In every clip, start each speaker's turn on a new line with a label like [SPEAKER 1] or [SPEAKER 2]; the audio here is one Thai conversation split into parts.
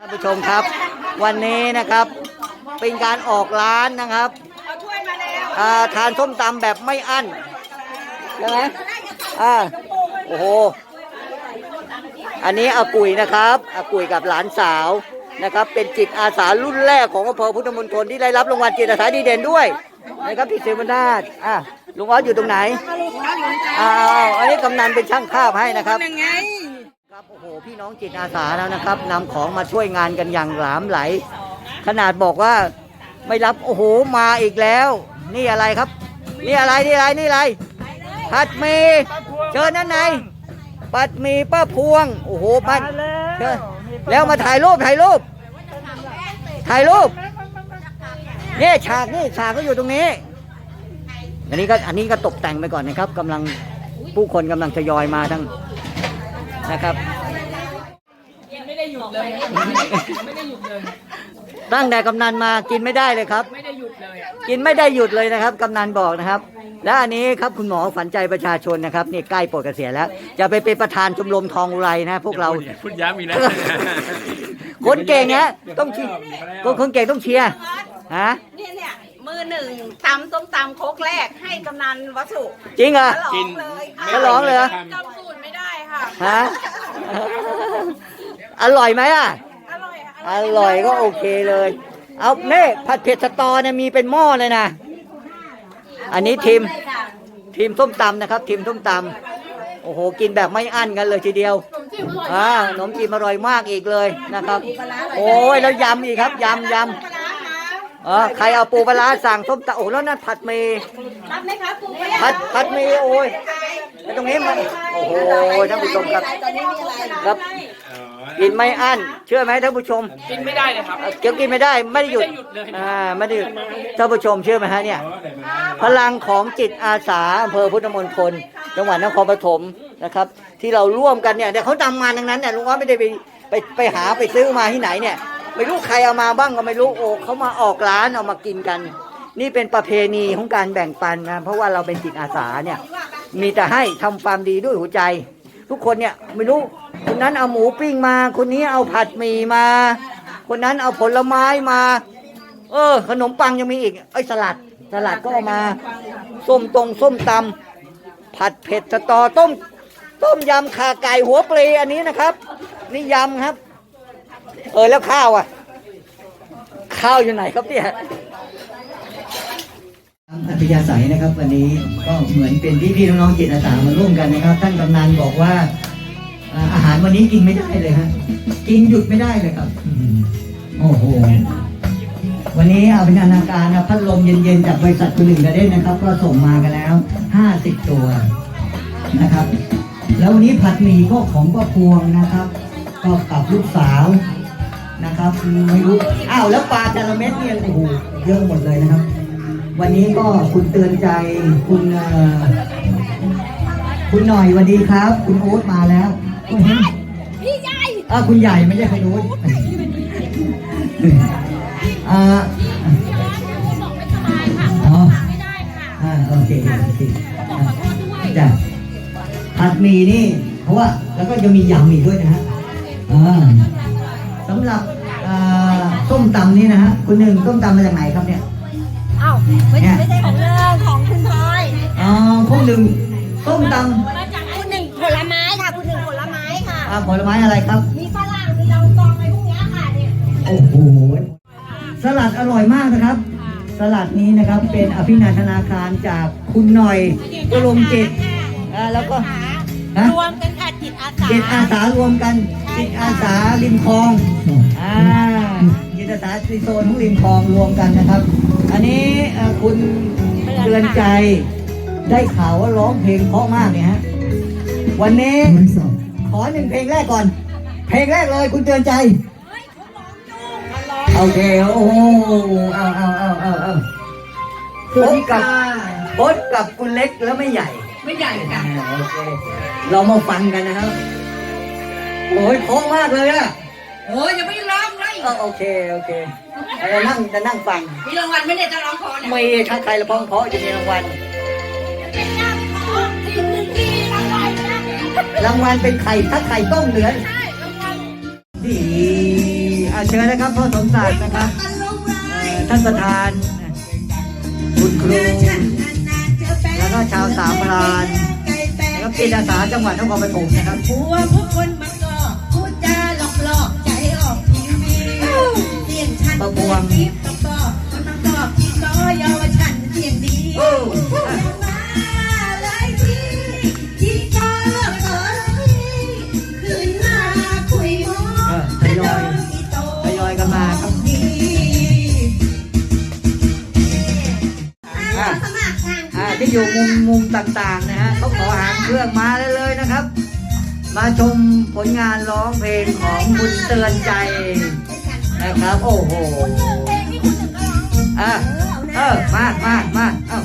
[SPEAKER 1] ท่านผู้ชมครับ วันนี้นะครับเป็นการออกร้านนะครับอ่าทานส้มตำแบบไม่อั้นใช่ไหมอ่าโอ้โหอันนี้อากุยนะครับอากุยกับหลานสาวนะครับ เป็นจิตอาสารุ่นแรกของอำเภอพุทธมณฑลที่ได้รับรางวัลจิตอาสาดีเด่นด้วยนะครับพี่เสวนาถอะลุงออสอยู่ตรงไหนอ้าวอันนี้กำนันเป็นช่างภาพให้นะครับ ครับโอ้โหพี่น้องจิตอาสาแล้วนะครับนำของมาช่วยงานกันอย่างหลามไหล ขนาดบอกว่าไม่รับโอ้โหมาอีกแล้ว นี่อะไรครับ นี่อะไรนี่อะไรนี่อะไรผัดหมีเชิญนั่นไหนปัดหมีป้าพวงโอ้โหปัดเชิญแล้วมาถ่ายรูปถ่ายรูปถ่ายรูปนี่ฉากนี่ฉากก็อยู่ตรงนี้ อันนี้ก็อันนี้ก็ตกแต่งไปก่อนนะครับกำลังผู้คนกำลังทยอยมาทั้ง นะครับ
[SPEAKER 2] ไม่ได้หยุดเลยไม่ได้หยุดเลย
[SPEAKER 1] ตั้งแต่กำนันมากินไม่ได้เลยครับ
[SPEAKER 2] ไม่ได้หยุดเลย
[SPEAKER 1] กินไม่ได้หยุดเลยนะครับกำนันบอกนะครับ และอันนี้ครับคุณหมอฝันใจประชาชนนะครับนี่ใกล้ปลดเกษียณแล้ว จะไปเป็นประธานชมรมทองอุไรนะ พวกเรา
[SPEAKER 3] พูดย้ำอีกแล้ว
[SPEAKER 1] คนเก่งนะต้องเชียร์คนคนเก่งต้องเชียร์ฮะ
[SPEAKER 4] เนี่ยเนี่ยมือหนึ่งตำส้มตำโคกแรกให้กำนันวัสุ
[SPEAKER 1] จริงเหรอ
[SPEAKER 4] ฉลองเลย
[SPEAKER 1] ฉลองเลย ฮะอร่อยไหมอะ
[SPEAKER 4] อร่อยค่ะ
[SPEAKER 1] อร่อยก็โอเคเลย เอาเน่ผัดเผ็ดสตอเนี่ยมีเป็นหม้อเลยนะ อันนี้ทีมทีมส้มตำนะครับ ทีมส้มตำโอ้โห กินแบบไม่อั้นกันเลยทีเดียวอ่าขนมจีนอร่อยมากอีกเลยนะครับ โอ้ยแล้วยำอีกครับยำยำ เออใครเอาปูปลาร้าสั่งส้มตำโอ้แล้วนั่นผัดหมี
[SPEAKER 4] รับไหมคะปู
[SPEAKER 1] ผัดผัดหมีโอ้ยแล้วตรงนี้มันโอ้โหท่านผู้ชมครับ
[SPEAKER 4] ตอนนี้มีอะไร
[SPEAKER 1] ครับกินไม่อั้นเชื่อไหมท่านผู้ชม
[SPEAKER 2] กินไม่ได้เลยครับ
[SPEAKER 1] เกี่ยวกินไม่ได้ไม่ได้หยุด
[SPEAKER 2] ไม่ได้หยุดเลย
[SPEAKER 1] อ่าไม่ได้หยุดท่านผู้ชมเชื่อไหมฮะเนี่ยพลังของจิตอาสาอำเภอพุทธมณฑลจังหวัดนครปฐมนะครับ ที่เราร่วมกันเนี่ยเดี๋ยวเขาทำงานทั้งนั้นเนี่ยลุงว่าไม่ได้ไปไปไปหาไปซื้อมาที่ไหนเนี่ย ไม่รู้ใครเอามาบ้างก็ไม่รู้โอ้เขามาออกร้านเอามากินกัน นี่เป็นประเพณีของการแบ่งปันนะเพราะว่าเราเป็นจิตอาสาเนี่ยมีแต่ให้ทำความดีด้วยหัวใจ ทุกคนเนี่ยไม่รู้คนนั้นเอาหมูปิ้งมา คนนี้เอาผัดหมี่มา คนนั้นเอาผลไม้มา เออ ขนมปังยังมีอีกไอ้สลัดสลัดก็เอามาส้มตรงส้มตำผัดเผ็ดสตอต้มต้มยำขาไก่หัวปลีอันนี้นะครับ นี่ยำครับ เออแล้วข้าวอะ ข้าวอยู่ไหนครับเนี่ยอัธยาศัยนะครับ วันนี้ก็เหมือนเป็นพี่พี่ๆน้องๆจิตอาสามาร่วมกันนะครับท่านกำนันบอกว่าอาหารวันนี้กินไม่ได้เลยฮะกินหยุดไม่ได้เลยครับอโอ้โหวันนี้เอาเป็นนานาการนะพัดลมเย็นๆจากบริษัทคุณหนึ่งกระเด้นนะครับ ก็ส่งมากันแล้ว50ตัวนะครับ แล้ววันนี้ผัดหมี่ก็ของป้าพวงนะครับ ก็กับลูกสาว นะครับไม่รู้อ้าวแล้วปลาจาระเม็ดเนี่ยโอ้โหเยอะหมดเลยนะครับ วันนี้ก็คุณเตือนใจคุณเอ่อคุณหน่อยสวัสดีครับ คุณโอ๊ตมาแล้วพี่ใหญ่อ่าคุณใหญ่ไม่ใช่คุณโอ๊ตอ่าอ๋ออ่าโอเคโอเคอ่าจ้ะผัดหมี่นี่ เพราะว่าแล้วก็จะมียำอีกด้วยนะฮะอ่าสำหรับอ่าส้มตำนี่นะฮะคุณหนึ่งส้มตำมาจากไหนครับเนี่ย
[SPEAKER 4] เอ้าไม่ไม่ใช่ของเลิงของคุณพลอย
[SPEAKER 1] อ๋อคุณหนึ่งส้มต
[SPEAKER 4] มาจากคุณหนึ่งผลไม้ค่ะคุณหนึ่งผลไม้ค่ะำ
[SPEAKER 1] อ่าผลไม้อะไรครับ
[SPEAKER 4] มีฝรั่งมีลองกองอะไรพวกเนี้ยค่ะเนี่ย
[SPEAKER 1] โอ้โหสลัดอร่อยมากนะครับ สลัดนี้นะครับเป็นอภินันทนาการจากคุณหน่อยกลมจิตอ่าแล้วก็ฮะ
[SPEAKER 4] รวมกันค่ะจิตอาสา
[SPEAKER 1] จิตอาสารวมกัน จิตอาสาริมคลอง อ่าจิตอาสาในโซนของริมคลองรวมกันนะครับ อันนี้เอ่อคุณเตือนใจได้ข่าวว่าร้องเพลงเพราะมากเนี่ยฮะ วันนี้ ขอหนึ่งเพลงแรกก่อน เพลงแรกเลยคุณเตือนใจ โอเค โอ้โหเอาเอาเอาเอาเอาพบกับพบกับคุณเล็กแล้วไม่ใหญ่
[SPEAKER 2] ไม่ใหญ่ค่ะ
[SPEAKER 1] อ่าโอเค เรามาฟังกันนะครับ โอ้ยเพราะมากเลยอะ
[SPEAKER 2] โอ้ยอย่าไปร้องเลย
[SPEAKER 1] เออโอเคโอเคจะนั่งจะนั่งฟัง
[SPEAKER 2] มีรางวัลไม่ได้จะร้องคอเนี่ย
[SPEAKER 1] ไม่ถ้าใครละพ้องเพราะจะมีรางวัล รางวัลเป็นไข่ถ้าไข่ต้มเหลืองดีออะเชิญนะครับพ่อสมศักดิ์นะครับเอ่อท่านประธาน คุณครูแล้วก็ชาวสามพรานแล้วก็จิตอาสาจังหวัดนครปฐมนะครับ
[SPEAKER 3] หัวพวกคนมัน
[SPEAKER 1] ประบวง
[SPEAKER 3] ทิพย์กับมันต้องตอบที่ก็เยาวฉันเสียงดี
[SPEAKER 1] อ
[SPEAKER 3] ยังมาหลายที่ที่ก็เกิดขึ้นมาคุยมอ
[SPEAKER 1] เออทยอยทยอยกันมาครับ
[SPEAKER 3] ดี
[SPEAKER 1] อะ
[SPEAKER 3] สมัคร
[SPEAKER 1] อ่าที่อยู่มุมมุมต่างๆนะฮะเขาขอหางเครื่องมาเลยเลยนะครับ มาชมผลงานร้องเพลงของคุณเตือนใจ นะครับ โอ้โหอะเออมามามาเอ้า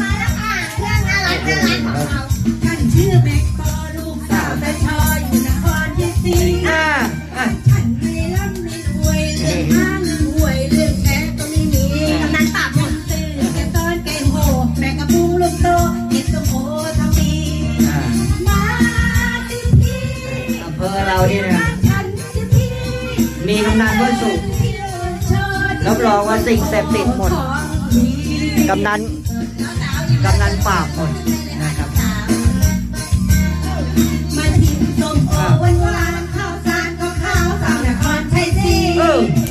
[SPEAKER 3] มาแล้วค่ะเครื่องน่ารักน่ารักของเราท่านชื่อแม็กปอลูกสาวแต่ชออยู่นครที่สี
[SPEAKER 1] อ่าอะ
[SPEAKER 3] ฉันไม่ร่ำไม่รวยเรื่องห้างเรื่องหวยเรื่องแพ้ก็ไม่มีกำนันปราบหมดตื่นแกต้อนแกงโหแม่กระพุ้งลูกโตเก็บส้มโอทำดี
[SPEAKER 1] อ่า
[SPEAKER 3] มาที่นี่
[SPEAKER 1] อำเภอเรานี่นะ
[SPEAKER 3] ฉันที่นี่
[SPEAKER 1] มีกำนันก็สุขรับรองว่าสิ่งเสพติดหมด กำนัน กำนันปราบหมดนะครับ
[SPEAKER 3] มาทิ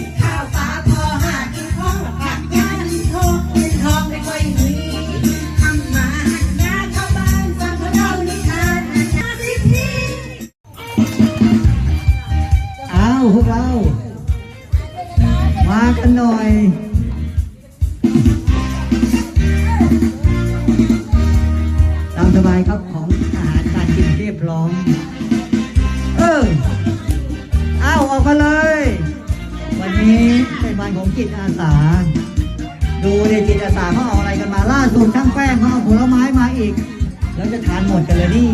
[SPEAKER 3] น่
[SPEAKER 1] อ
[SPEAKER 3] ย
[SPEAKER 1] ตามสบายครับของอาหารการกินเรียบร้อมเอออ้าวออกมาเลย วันนี้เป็นวันของจิตอาสา ดูในจิตอาสาเขาเอาอะไรกันมาล่าสุดช่างแป้งเขาเอาผลไม้มาอีก แล้วจะทานหมดกันเลยนี่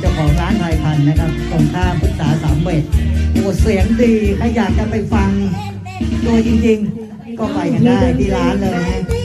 [SPEAKER 1] เจ้าของร้านไทยพันนะครับตรงข้ามพุทธาสามเวทโอ้เสียงดีใครอยากจะไปฟังตัวจริงๆ ก็ไปกันได้ที่ร้านเลยนะ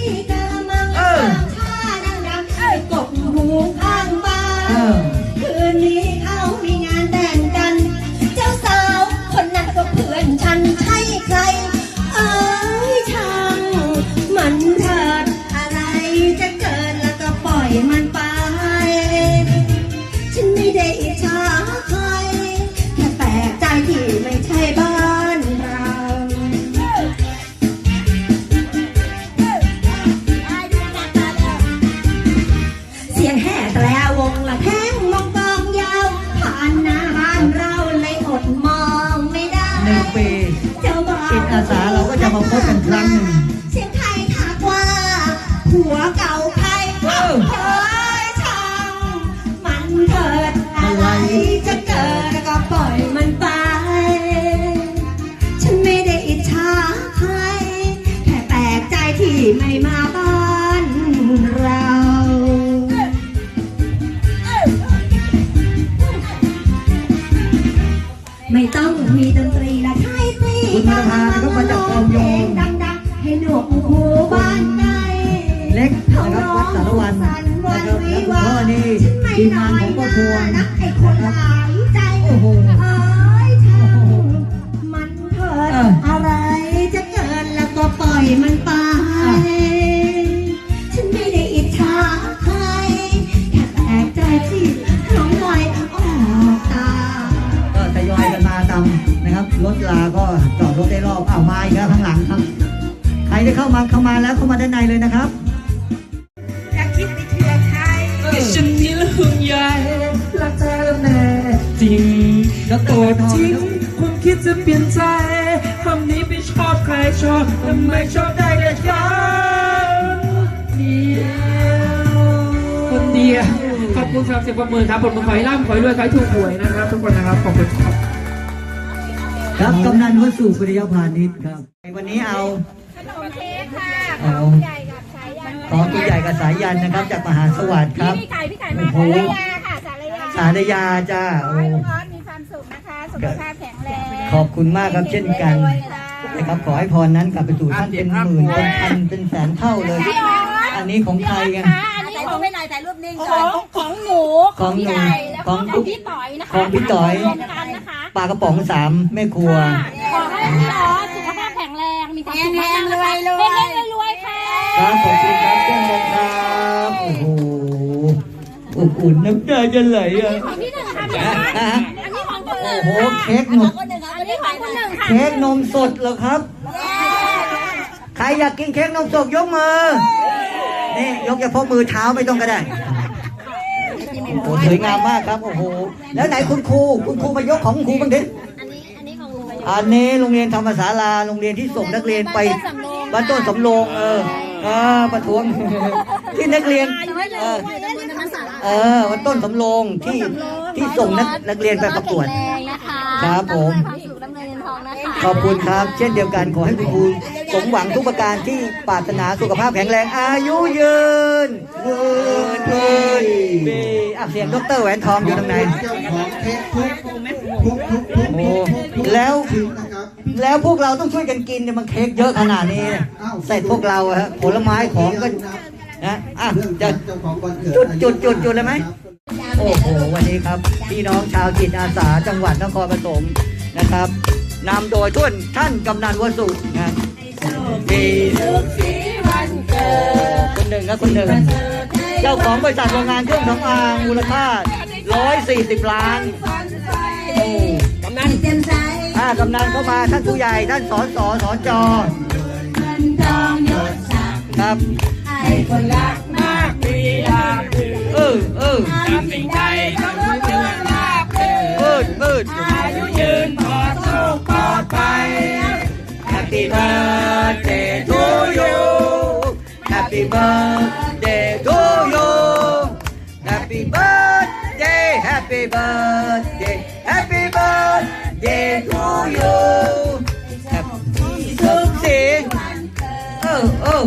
[SPEAKER 1] เรา
[SPEAKER 3] ก็จะมา
[SPEAKER 1] พบกันครั้งหนึ่ง
[SPEAKER 3] นะครับวั
[SPEAKER 1] ดสารวันนะครับแล้วคุณพ่อนี่ทีมงานของครอบครัว
[SPEAKER 3] นะ
[SPEAKER 1] นะ
[SPEAKER 3] ไอคน
[SPEAKER 1] ครับ
[SPEAKER 3] หลายใจ
[SPEAKER 1] โอ้โห
[SPEAKER 3] อ้ยช่างมันเถิด
[SPEAKER 1] อะ
[SPEAKER 3] ไรจะเกิดแล้วก็ปล่อยมันไป ฉันไม่ได้อิจฉาใครแค่แปลกใจที่น้องลอยออกตา
[SPEAKER 1] ก็ทยอยกันมาตามนะครับ รถลาก็จอดรถได้รอบอ้าวมาอีกแล้วข้างหลังครับ ใครที่เข้ามาเข้ามาแล้วเข้ามาด้านในเลยนะครับ ดร
[SPEAKER 2] โกรธ
[SPEAKER 1] ทอง
[SPEAKER 2] จริง
[SPEAKER 1] นะครับ
[SPEAKER 2] ความคิดจะเปลี่ยนใจคำนี้ไม่ชอบใครชอบทำไมชอบได้แต่คนเดียวคนเดียวขอบคุณสำหรับเสียงปรบมือครับปรบมือขอให้ร่ำขอให้รวยขอให้ถูกหวยนะครับ ทุกคนนะครับขอบคุณครับ
[SPEAKER 1] ครับกำนันวสุปริยพานิชครับวันนี้เอา
[SPEAKER 4] ขนมเค้กค่ะ
[SPEAKER 1] เอา
[SPEAKER 4] ใหญ่กับสายยัน
[SPEAKER 1] ของตัวใหญ่กับสายยันนะครับ จากมหาสวัสดิ์ครับ
[SPEAKER 4] พี่ไก่พี่ไก่มา
[SPEAKER 1] โอ้
[SPEAKER 4] สา
[SPEAKER 1] โห
[SPEAKER 4] รยาค่ะสารยา
[SPEAKER 1] สารยาจ้า
[SPEAKER 4] ขอ
[SPEAKER 1] โอ้
[SPEAKER 4] ให้ลุงออ สมีความสุขนะคะสุขภาพแข็งแรง
[SPEAKER 1] ขอบคุณมากครับเช่นกัน
[SPEAKER 4] รวยๆ
[SPEAKER 1] นะครับขอให้พรนั้นกลับไปสู่ท่านเป็นหมื่นเป็นพันเป็นแสนเท่าเลย
[SPEAKER 4] พี่ออส
[SPEAKER 1] อันนี้ของใครไง
[SPEAKER 4] ค่ะอันนี้ของไปไหนถ่ายรูปนิ่งของของหนู
[SPEAKER 1] ของหนู
[SPEAKER 5] แล้ว
[SPEAKER 1] ข
[SPEAKER 5] ก็
[SPEAKER 1] อง
[SPEAKER 5] ของพี่ต่อยนะคะ
[SPEAKER 1] ของพี่ต่อย
[SPEAKER 5] รวมกันนะคะ
[SPEAKER 1] ปลากระป๋องสามแม่ครัว
[SPEAKER 5] ขอให้พี่ต่อสุขภาพแข็งแรงมีความสุขมากๆนะคะเฮงๆรวยๆค่ะ
[SPEAKER 1] ครับขอบคุณครับเช่นกันครับโอ้โหอบอุ่นน้ำตาจะไหลอะ
[SPEAKER 5] ของพี่หนึ่งค่ะพี่ต่อยอันนี้ของคนห
[SPEAKER 1] โอ้
[SPEAKER 5] นึ่ง
[SPEAKER 1] โหเค้กหนม
[SPEAKER 5] อันนี้ของคนหนึ่งค่ะ
[SPEAKER 1] เค้กนมสดเหรอครับ ใครอยากกินเค้กนมสดยกมือนี่ยกเฉพาะมือเท้าไม่ต้องก็ได้โอ้โหสวยงามมากครับโอ้โหแล้วไหนคุณครูคุณครูมายกของคุณครูบ้างดิ
[SPEAKER 5] อันนี้อันนี้ของลุง
[SPEAKER 1] อันนี้โรงเรียนธรรมศาลาโรงเรียนที่ส่งนักเรียนไปบ้านต้นสำโรงเออเออประท้วงที่นักเรียนเออเออวันต้นสำโรงที่ที่ส่งนักนักเรียนไปประกวด
[SPEAKER 5] แรงนะ คะ
[SPEAKER 1] ครับผม
[SPEAKER 5] ความสุขดำเนินเงินทองนะคะ
[SPEAKER 1] ขอบคุณครับ เช่นเดียวกันขอให้คุณครูสมหวังทุกประการที่ปรารถนาสุขภาพแข็งแรงอายุยืนยืนยืนปีอะเสียงดรแหวนทองอยู่ตรงไหน
[SPEAKER 6] เจ้าของเค้กทุกทุกทุกทุก
[SPEAKER 1] โอ้
[SPEAKER 6] ทุก
[SPEAKER 1] แล้ว
[SPEAKER 6] ชิ้นนะครับ
[SPEAKER 1] แล้วพวกเราต้องช่วยกันกินเนี่ยมันเค้กเยอะขนาดนี้เนี่ยเสร็จพวกเราอะฮะผลไม้ของก็นะอะ
[SPEAKER 6] เรื่อง
[SPEAKER 1] จะ
[SPEAKER 6] เจ้าของวันเกิด
[SPEAKER 1] จุดจุดจุดจุดเลยไหม โอ้โหวันนี้ครับ พี่น้องชาวจิตอาสาจังหวัดนครปฐมนะครับนำโดยท่านท่านกำนันวสุนะดีคนหนึ่งครับคนหนึ่งเจ้าของบริษัทโรงงานเครื่องสำอางมูลค่า 140 ล้านโอ้กำนันอ่ากำนันเข้ามาท่านผู้ใหญ่ท่านสอสอสอจอครับ เออเออมืดมืดอายุยืนปลอดโชคปลอดภัย Happy birthday to you Happy birthday to you Happy birthday Happy birthday Happy birthday to you Happy สุขสีเออเออ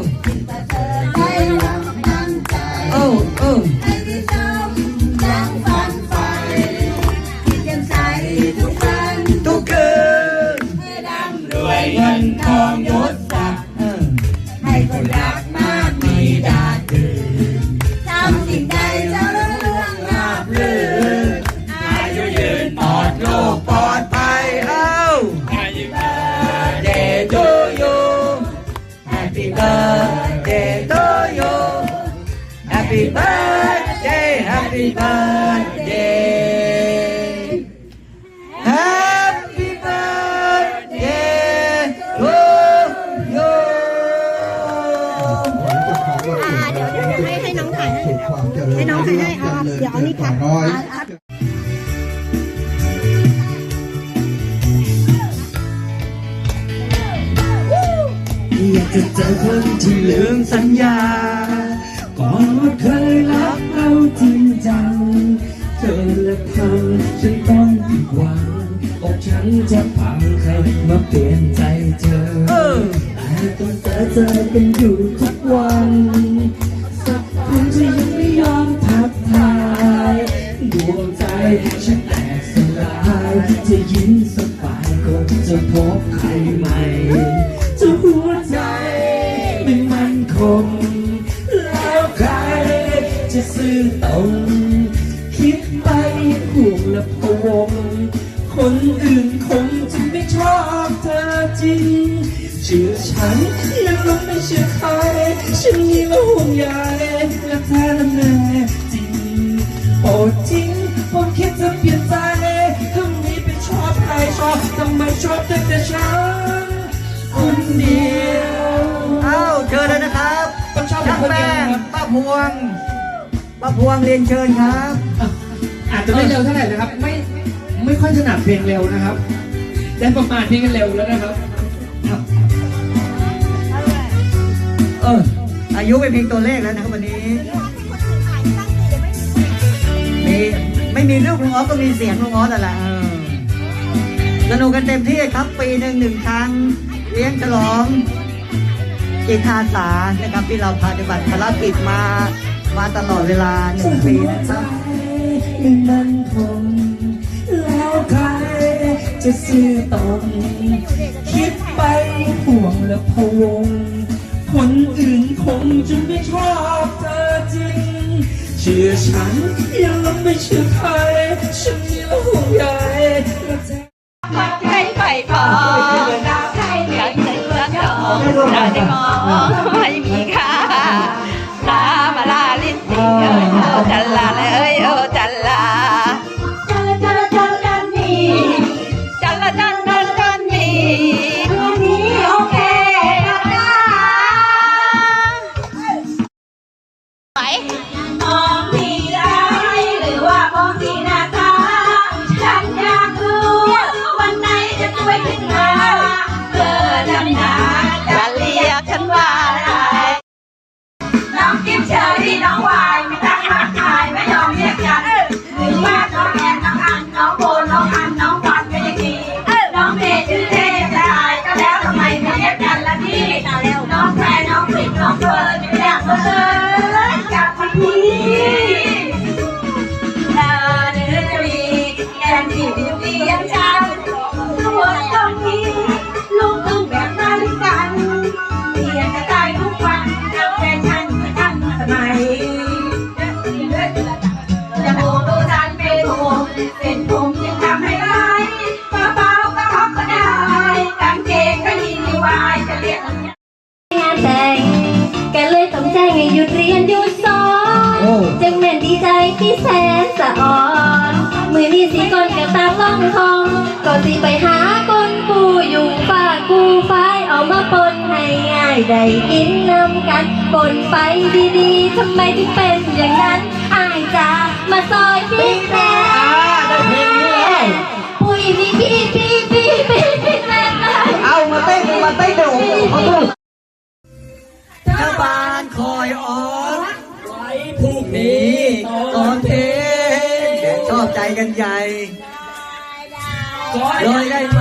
[SPEAKER 3] จะ
[SPEAKER 2] พบใครใหม่จะหัวใจไม่มั่นคง แล้วใครจะซื่อตรงคิดไปห่วงและพะวง คนอื่นคงจะไม่ชอบเธอจริง เชื่อฉันยังลงไม่เชื่อใคร ฉันนี่ละห่วงใยและแท้และแน่จริงโปรดจริงผมคิดจะเปลี่ยนใจ ชอบใครชอบทำไมชอบแต่แต่ฉันคนเดียว
[SPEAKER 1] เอ้าเชิญเลยนะครับ
[SPEAKER 2] ต้องชอบ
[SPEAKER 1] ช่าง
[SPEAKER 2] คน
[SPEAKER 1] แป้
[SPEAKER 2] เดียว
[SPEAKER 1] ง
[SPEAKER 2] ครับ
[SPEAKER 1] ป้าพวงป้าพวงเรียนเชิญครับ
[SPEAKER 2] อาจจะไม่เร็วเท่าไหร่นะครับ ไม่ไม่ค่อยถนัดเพลงเร็วนะครับ ได้ประมาณนี้กันเร็วแล้วนะครับ
[SPEAKER 1] เอออายุเป็นเพียงตัวเลขแล้วนะครับวันนี้ มีไม่มีรูปลุงออสก็มีเสียงลุงออสนั่นแหละเออ สนุกกันเต็มที่ครับปีหนึ่งหนึ่งครั้ง เลี้ยงฉลองจิตอาสานะครับที่เราปฏิบัติภารกิจมามาตลอดเวลาหนึ่งปีนะครับ
[SPEAKER 2] จะซื้อตรงคิดไปห่วงและพวงคนอื่นคงจะไม่ชอบเธอจริง เชื่อฉันยังไม่เชื่อใครฉันมีหัวใหญ่
[SPEAKER 7] พักใกล้ไฟ
[SPEAKER 8] ฟองรักใเหลือเกินรักสองเร
[SPEAKER 3] ได้มองไม่มีค่า ได้กินน้ำกันบนไปดีๆทำไมถึงเป็นอย่างนั้นอายจ้ามาซอยพี่แม่ปุ้ยมีพี่พี่พี่พี่พี่แม่
[SPEAKER 1] เอามาเต้นมาเต้นเดี๋ยวเอาตู้เจ้าบานคอยออนไว้พรุ่งนี้ตอนเทชอบใจกันใหญ่ลอยได้ไหม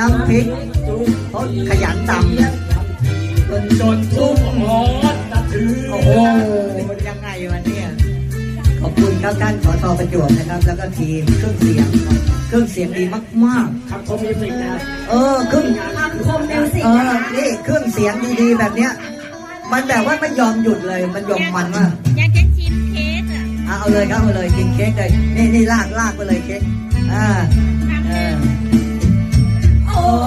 [SPEAKER 1] น้ำพริกขยันตำจนตุ้มหอดตะถือโอ้โหยังไงวันนี้ขอบคุณครับท่านสอทอประจวบนะครับ แล้วก็ทีมเครื่องเสียง เครื่องเสียงดีมากๆครับคมมิวสิกนะเออเครื่องคมมิวสิกนะนี่เครื่องเสียงดีๆแบบเนี้ย มันแบบว่าไม่ยอมหยุดเลยมันยอมมันมาก
[SPEAKER 9] อยากจะชิมเค้กอะ
[SPEAKER 1] เอาเลยครับเอาเลยกินเค้กเลยนี่นี่ลากลากไปเลยเค้กอ่า นอ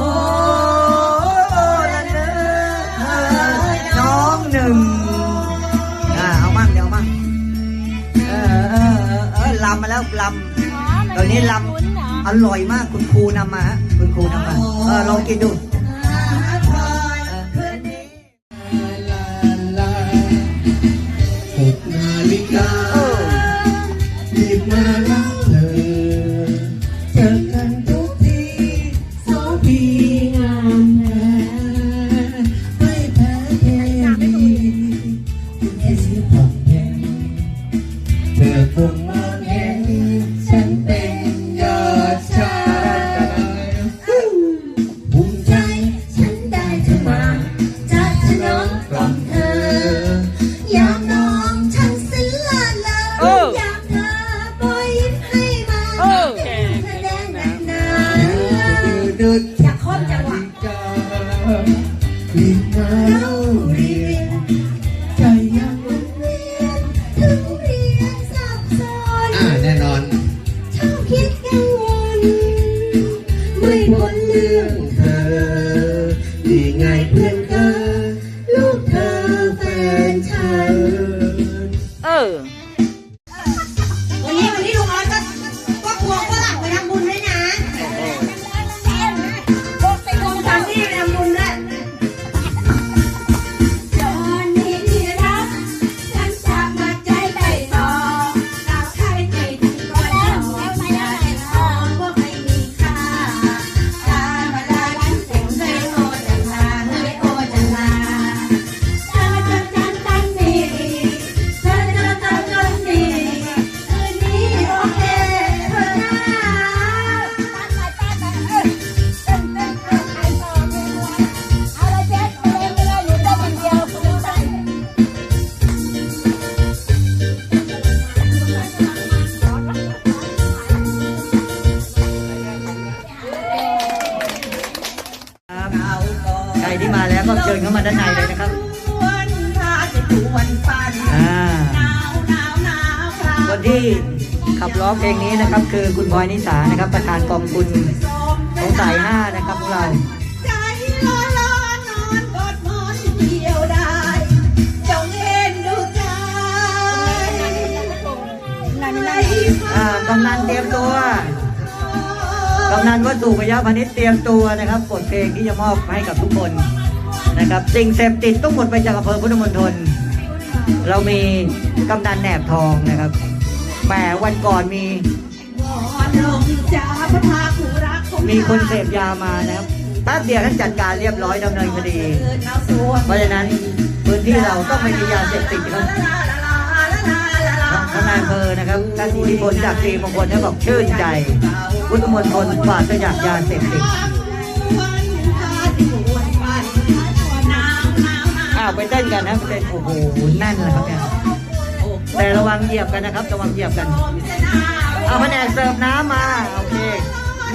[SPEAKER 1] น้องหนึ่งอ่เอามั่งเดี๋ยวมั่งลำมาแล้วลำตอนนี้ลำอร่อยมากคุณครูนำมาฮะคุณครูนำมาเออลองกินดู
[SPEAKER 2] ช
[SPEAKER 3] อ
[SPEAKER 2] บ
[SPEAKER 3] คิด
[SPEAKER 2] นี้นะ
[SPEAKER 8] ค
[SPEAKER 3] รั
[SPEAKER 1] บ คือคุณพลอยนิสานะครับ ประธานกองทุนของสายห้านะครับของเรา
[SPEAKER 3] ใจร้อนร้อนนอนกอดหมอนเดียวได้จงเอ็นดูใจใน
[SPEAKER 1] อ่ากำนันเตรียมตัวกำนันวัตถุพยาพนิชเตรียมตัวนะครับบทเพลงที่จะมอบให้กับทุกคนนะครับสิ่งเสพติดต้องหมดไปจากอำเภอพุทธมณฑลเรามีกำนันแหนบทองนะครับแหมวันก่อนมี
[SPEAKER 3] วอนลง จ่าพระพาคูรักของ
[SPEAKER 1] มีคนเสพยามานะครับแป๊บเดียวท่านจัดการเรียบร้อยดำเนินคดี
[SPEAKER 3] เพ
[SPEAKER 1] ราะฉะนั้นพื้นที่เราต้องไม่มียาเสพติดครับทนายอำเภอนะครับท่านอิทธิพลจากตรีมงคลท่านบอกชื่นใจ พุทธมณฑลปราศจากยาเสพติดอ้าวไปเต้นกันนะไปเต้นโอ้โหแน่นเลยครับเนี่ยแต่ระวังเหยียบกันนะครับ ระวังเหยียบกัน เอาแผนกเสิร์ฟน้ำมา โอเค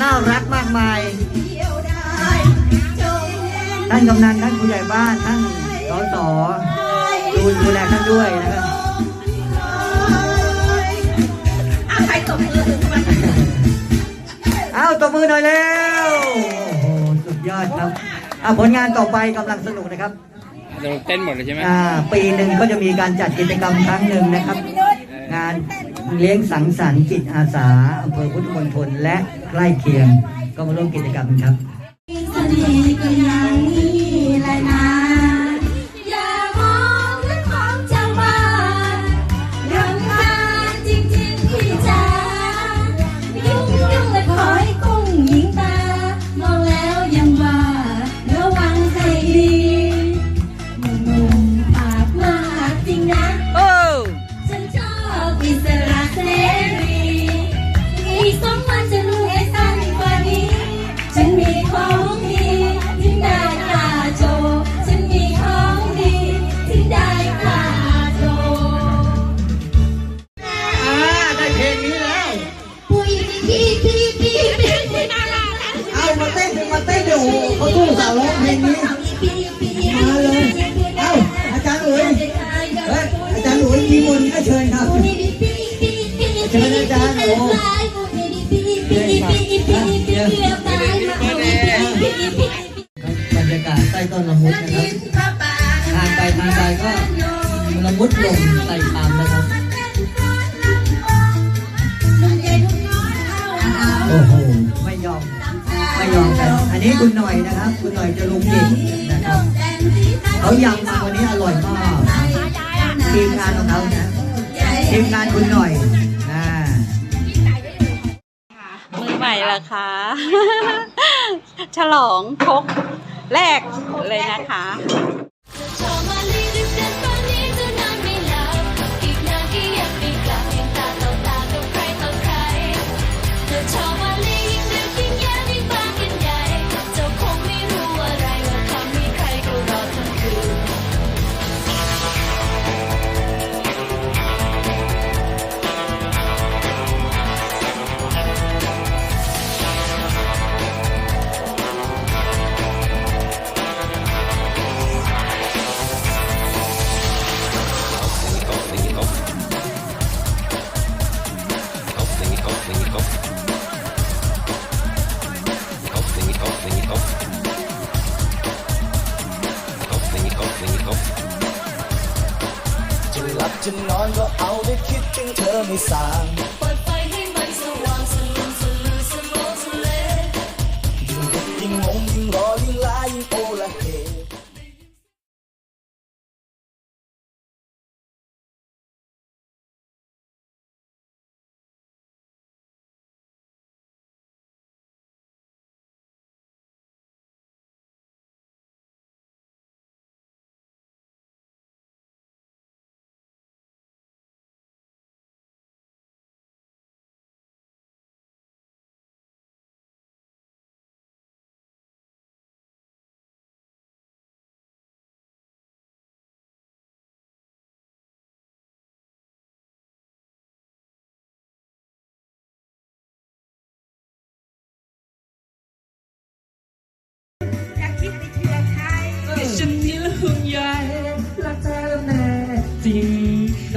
[SPEAKER 1] น่ารักมากมาย ท่านกำนัน ท่านผู้ใหญ่บ้าน ท่านสสดูดูแลท่านด้วยนะครับ
[SPEAKER 3] ใครตบมือถึงมัน
[SPEAKER 1] เอาตบมือหน่อยเร็วโอ้โหสุดยอดครับอะผลงานต่อไปกำลังสนุกนะครับ
[SPEAKER 2] เราเต้นหมดเลยใช่ไหม
[SPEAKER 1] อ่าปีหนึ่งก็จะมีการจัดกิจกรรมครั้งหนึ่งนะครับ งาน เลี้ยงสังสรรค์จิตอาสาอำเภอพุทธมณฑลและใกล้เคียง ก็มาร่วมกิจกรรมกันครับ
[SPEAKER 10] อันนี้คุ
[SPEAKER 1] ณหน่อยนะครับ คุณหน่อยจะลุงเด็กนะครับเขายำมาวันนี้อร่อยมากทีมงานของเขานะทีมงานคุณหน่อยอ่า
[SPEAKER 4] มือใหม่ละคะ ฉลองครกแรกเลยนะคะ
[SPEAKER 10] ง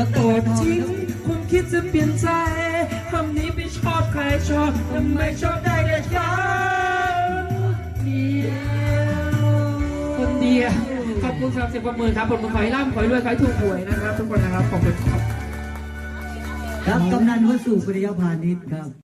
[SPEAKER 10] จริง
[SPEAKER 2] แล้
[SPEAKER 1] ว
[SPEAKER 2] โป
[SPEAKER 1] ตั
[SPEAKER 2] ร
[SPEAKER 1] ว
[SPEAKER 2] ด
[SPEAKER 1] ทิ้งครับ
[SPEAKER 2] ความคิดจะเปลี่ยนใจคำนี้ไม่ชอบใครชอบทำไมชอบได้แต่คนเดียวคนเดียวขอบคุณสำหรับเสียงประมือครับผมขอให้ร่ำขอให้รวยขอให้ถูกหวยนะครับทุกคนนะครับขอบคุณครับ
[SPEAKER 1] ครับกำนันวสสุปริยพานิชครับ